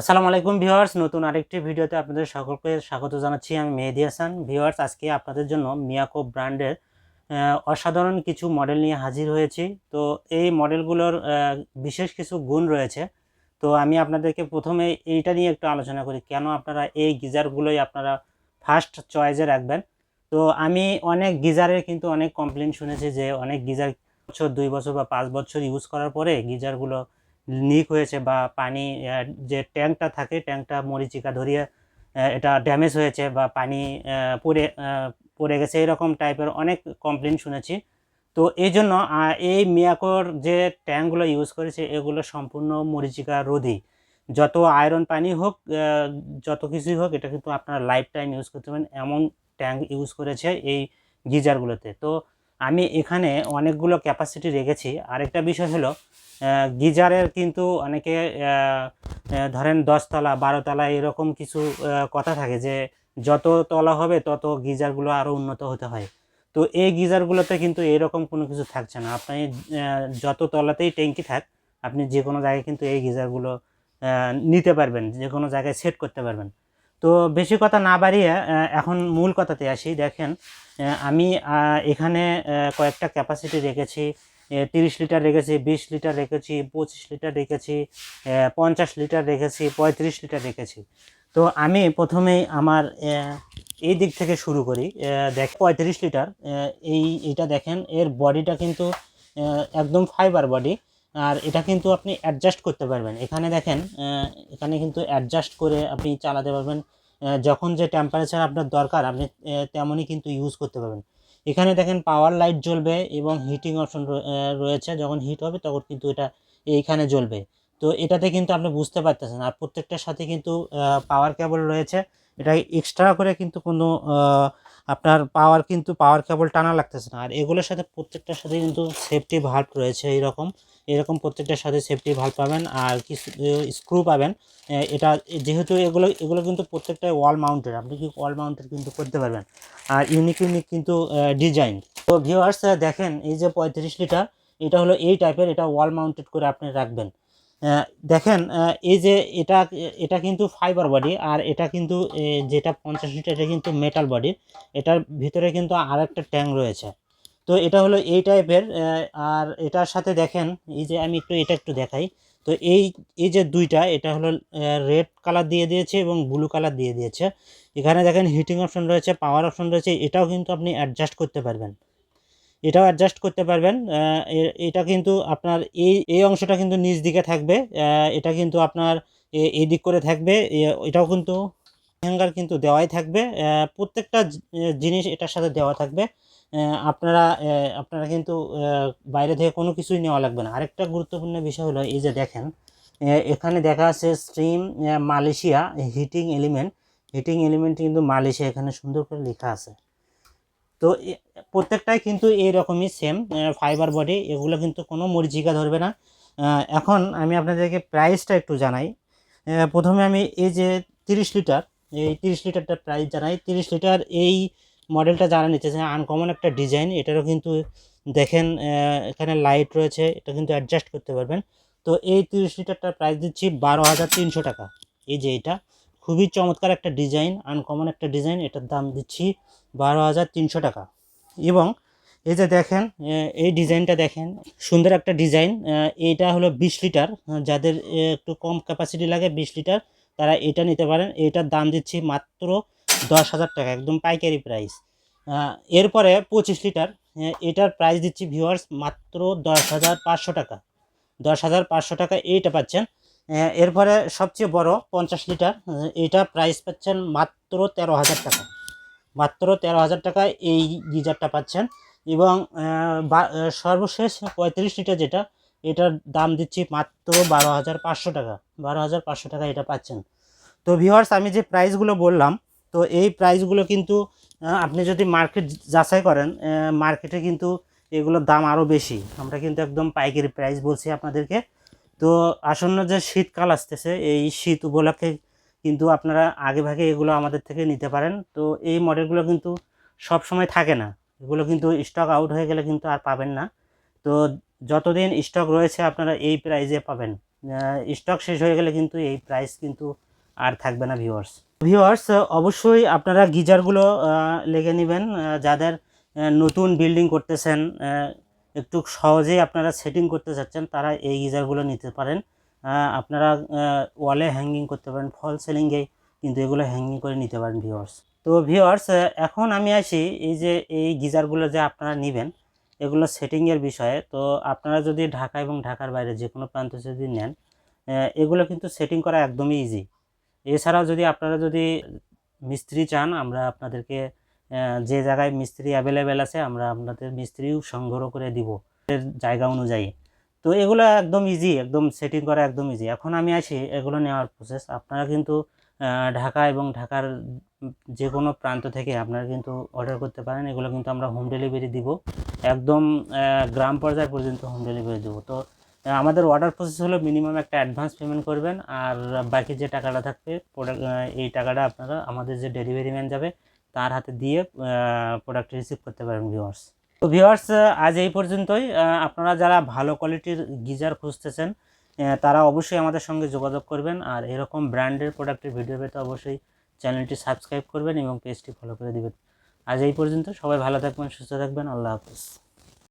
আসসালামু আলাইকুম ভিউয়ার্স, নতুন আরেকটি ভিডিওতে আপনাদের সকলকে স্বাগত জানাচ্ছি। আমি মেহেদি হাসান। ভিউয়ার্স, আজকে আপনাদের জন্য মিয়াকো ব্র্যান্ডের অসাধারণ কিছু মডেল নিয়ে হাজির হয়েছি। তো এই মডেলগুলোর বিশেষ কিছু গুণ রয়েছে। তো আমি আপনাদেরকে প্রথমে এইটা নিয়ে একটু আলোচনা করি, কেন আপনারা এই গিজারগুলোই আপনারা ফার্স্ট চয়েসে রাখবেন? তো আমি অনেক গিজারের কিন্তু অনেক কমপ্লেন শুনেছি যে অনেক গিজার বছর, দুই বছর বা পাঁচ বছর ইউজ করার পরে গিজারগুলো লিক হয়েছে বা পানি যে ট্যাঙ্কটা থাকে, ট্যাঙ্কটা মরিচিকা ধরিয়ে এটা ড্যামেজ হয়েছে বা পানি পড়ে পড়ে গেছে, এরকম টাইপের অনেক কমপ্লেন শুনেছি। তো এই জন্য এই মিয়াকোর যে ট্যাঙ্কগুলো ইউজ করেছে, এগুলো সম্পূর্ণ মরিচিকা রোধী। যত আয়রন পানি হোক যত কিছুই হোক, এটা কিন্তু আপনারা লাইফ টাইম ইউজ করতে পারেন, এমন ট্যাঙ্ক ইউজ করেছে এই গিজারগুলোতে। তো আমি এখানে অনেকগুলো ক্যাপাসিটি রেখেছি। আরেকটা বিষয় হলো গিজারের কিন্তু অনেকে ধরেন দশতলা, বারোতলা এরকম কিছু কথা থাকে যে যত তলা হবে তত গিজারগুলো আরও উন্নত হতে হয়। তো এই গিজারগুলোতে কিন্তু এরকম কোনো কিছু থাকছে না। আপনি যত তলাতেই ট্যাঙ্কি থাক, আপনি যে কোনো জায়গায় কিন্তু এই গিজারগুলো নিতে পারবেন যে কোনো জায়গায় সেট করতে পারবেন। তো বেশি কথা না বাড়িয়ে এখন মূল কথাতে আসি। দেখেন আমি এখানে কয়েকটা ক্যাপাসিটি রেখেছি। তিরিশ লিটার রেখেছি, বিশ লিটার রেখেছি, পঁচিশ লিটার রেখেছি পঞ্চাশ লিটার রেখেছি, পঁয়ত্রিশ লিটার রেখেছি। তো আমি প্রথমেই আমার এই দিক থেকে শুরু করি। দেখ, পঁয়ত্রিশ লিটার এই এটা দেখেন, এর বডিটা কিন্তু একদম ফাইবার বডি আর এটা কিন্তু আপনি অ্যাডজাস্ট করতে পারবেন। এখানে দেখেন এখানে কিন্তু অ্যাডজাস্ট করে আপনি চালাতে পারবেন। যখন যে টেম্পারেচার আপনার দরকার, আপনি তেমনই কিন্তু ইউজ করতে পারবেন। এখানে দেখেন পাওয়ার লাইট জ্বলবে এবং হিটিং অপশন রয়েছে। যখন হিট হবে তখন কিন্তু এটা এইখানে জ্বলবে। তো এটাতে কিন্তু আপনি বুঝতে পারতেছেন। আর প্রত্যেকটার সাথে কিন্তু পাওয়ার কেবল রয়েছে। এটা এক্সট্রা করে কিন্তু কোনো আপনার পাওয়ার কিন্তু পাওয়ার কেবল টানা লাগতেছে না। আর এগুলোর সাথে প্রত্যেকটার সাথে কিন্তু সেফটি ভার্ভ রয়েছে এইরকম। এরকম প্রত্যেকটার সাথে সেফটি ভাল্ব পাবেন আর কিছু স্ক্রু পাবেন। এটা যেহেতু এগুলো এগুলো কিন্তু প্রত্যেকটাই ওয়াল মাউন্টেড আপনি কি ওয়াল মাউন্টেড কিন্তু করতে পারবেন। আর ইউনিক ইউনিক কিন্তু ডিজাইন তো ভিউয়ার্স দেখেন, এই যে পঁয়ত্রিশ লিটার এটা হলো এই টাইপের এটা ওয়াল মাউন্টেড করে আপনি রাখবেন। দেখেন এই যে এটা এটা কিন্তু ফাইবার বডি আর এটা কিন্তু যেটা পঞ্চাশ লিটার এটা কিন্তু মেটাল বডি এটার ভিতরে কিন্তু আর একটা ট্যাঙ্ক রয়েছে। তো এটা হলো এই টাইপের আর এটার সাথে দেখেন, এই যে আমি একটু এটা একটু দেখাই। তো এই এই যে দুইটা, এটা হলো রেড কালার দিয়ে দিয়েছে এবং ব্লু কালার দিয়ে দিয়েছে। এখানে দেখেন হিটিং অপশন রয়েছে পাওয়ার অপশন রয়েছে, এটাও কিন্তু আপনি অ্যাডজাস্ট করতে পারবেন। এটাও অ্যাডজাস্ট করতে পারবেন এটা কিন্তু আপনার এই এই অংশটা কিন্তু নিচ দিকে থাকবে এটা কিন্তু আপনার এই দিক করে থাকবে এটাও কিন্তু হ্যাঙ্গার কিন্তু দেওয়াই থাকবে প্রত্যেকটা জিনিস এটার সাথে দেওয়া থাকবে। আপনারা আপনারা কিন্তু বাইরে থেকে কোনো কিছুই নেওয়া লাগবে না। আরেকটা গুরুত্বপূর্ণ বিষয় হলো এই যে দেখেন এখানে দেখা আছে stream Malaysia heating element heating element কিন্তু মালয়েশিয়া এখানে সুন্দর করে লেখা আছে। তো প্রত্যেকটাই কিন্তু এইরকমই সেম ফাইবার বডি এগুলো কিন্তু কোনো মরিচিকা ধরবে না। এখন আমি আপনাদেরকে প্রাইসটা একটু জানাই। প্রথমে আমি এই যে তিরিশ লিটার এই তিরিশ লিটারটার প্রাইস জানাই। তিরিশ লিটার এই মডেলটা যারা নিতে চায় আনকমন একটা ডিজাইন এটারও কিন্তু দেখেন এখানে লাইট রয়েছে, এটা কিন্তু অ্যাডজাস্ট করতে পারবেন। তো এই তিরিশ লিটারটার প্রাইস দিচ্ছি বারো হাজার তিনশো টাকা। এই যে এটা, খুবই চমৎকার একটা ডিজাইন আনকমন একটা ডিজাইন এটার দাম দিচ্ছি বারো হাজার তিনশো টাকা। এবং এই যে দেখেন এই ডিজাইনটা দেখেন, সুন্দর একটা ডিজাইন এইটা হলো বিশ লিটার, যাদের একটু কম ক্যাপাসিটি লাগে বিশ লিটার, তারা এটা নিতে পারেন। এটার দাম দিচ্ছি মাত্র দশ হাজার টাকা, একদম পাইকারি প্রাইস এরপরে পঁচিশ লিটার এটার প্রাইস দিচ্ছি ভিউয়ার্স মাত্র দশ হাজার পাঁচশো টাকা। দশ হাজার পাঁচশো টাকা এইটা পাচ্ছেন। এরপরে সবচেয়ে বড় পঞ্চাশ লিটার এইটা প্রাইস পাচ্ছেন মাত্র তেরো হাজার টাকা। মাত্র তেরো হাজার টাকায় এই গিজারটা পাচ্ছেন। এবং সর্বশেষ পঁয়ত্রিশ লিটার যেটা, এটার দাম দিচ্ছি মাত্র বারো হাজার পাঁচশো টাকা। বারো হাজার পাঁচশো টাকা এটা পাচ্ছেন। তো ভিউয়ার্স আমি যে প্রাইসগুলো বললাম তো এই প্রাইসগুলো কিন্তু আপনি যদি মার্কেট যাচাই করেন মার্কেটে কিন্তু এগুলোর দাম আরও বেশি। আমরা কিন্তু একদম পাইকারি প্রাইস বলছি আপনাদেরকে। তো আসন্ন যে শীতকাল আসতেছে, এই শীত উপলক্ষে কিন্তু আপনারা আগে ভাগে এগুলো আমাদের থেকে নিতে পারেন। তো এই মডেলগুলো কিন্তু সব সময় থাকে না। এগুলো কিন্তু স্টক আউট হয়ে গেলে কিন্তু আর পাবেন না। তো যতদিন স্টক রয়েছে, আপনারা এই প্রাইজে পাবেন। স্টক শেষ হয়ে গেলে কিন্তু এই প্রাইস কিন্তু আর থাকবে না ভিউয়ার্স ভিউয়ার্স অবশ্যই আপনারা গিজারগুলো লেগে নেবেন যাদের নতুন বিল্ডিং করতেছেন একটু সহজেই আপনারা সেটিং করতে চাচ্ছেন, তারা এই গিজারগুলো নিতে পারেন। আপনারা ওয়ালে হ্যাঙ্গিং করতে পারেন ফল সিলিংয়ে কিন্তু এগুলো হ্যাঙ্গিং করে নিতে পারেন ভিউয়ার্স তো ভিউয়ার্স এখন আমি আসি, এই যে এই গিজারগুলো যে আপনারা নেবেন, এগুলো সেটিংয়ের বিষয়ে। তো আপনারা যদি ঢাকা এবং ঢাকার বাইরে যে কোনো প্রান্ত যদি নেন এগুলো কিন্তু সেটিং করা একদমই ইজি এছাড়াও যদি আপনারা যদি মিস্ত্রি চান, আমরা আপনাদেরকে যে জায়গায় মিস্ত্রি অ্যাভেলেবেল আছে, আমরা আপনাদের মিস্ত্রিও সংগ্রহ করে দিব এর জায়গা অনুযায়ী। তো এগুলো একদম ইজি একদম সেটিং করা একদম ইজি এখন আমি আসি, এগুলো নেওয়ার প্রসেস আপনারা কিন্তু ঢাকা এবং ঢাকার যে কোনো প্রান্ত থেকে আপনারা কিন্তু অর্ডার করতে পারেন। এগুলো কিন্তু আমরা হোম ডেলিভারি দিব। একদম গ্রাম পর্যায় পর্যন্ত হোম ডেলিভারি দেবো। তো আমাদের অর্ডার প্রসেস হলো মিনিমাম একটা অ্যাডভান্স পেমেন্ট করবেন, আর বাকি যে টাকাটা থাকবে প্রোডাক্ট এই টাকাটা আপনারা আমাদের যে ডেলিভারি ম্যান যাবে, তার হাতে দিয়ে প্রোডাক্ট রিসিভ করতে পারেন ভিউয়ার্স তো ভিউয়ার্স আজ এই পর্যন্তই। আপনারা যারা ভালো কোয়ালিটির গিজার খুঁজতেছেন তারা অবশ্যই আমাদের সঙ্গে যোগাযোগ করবেন, আর এরকম ব্র্যান্ডের প্রোডাক্টের ভিডিও পেতে অবশ্যই চ্যানেলটি সাবস্ক্রাইব করবেন এবং পেজটি ফলো করে দিবেন। আজ এই পর্যন্ত, সবাই ভালো থাকবেন, সুস্থ থাকবেন, আল্লাহ হাফিজ।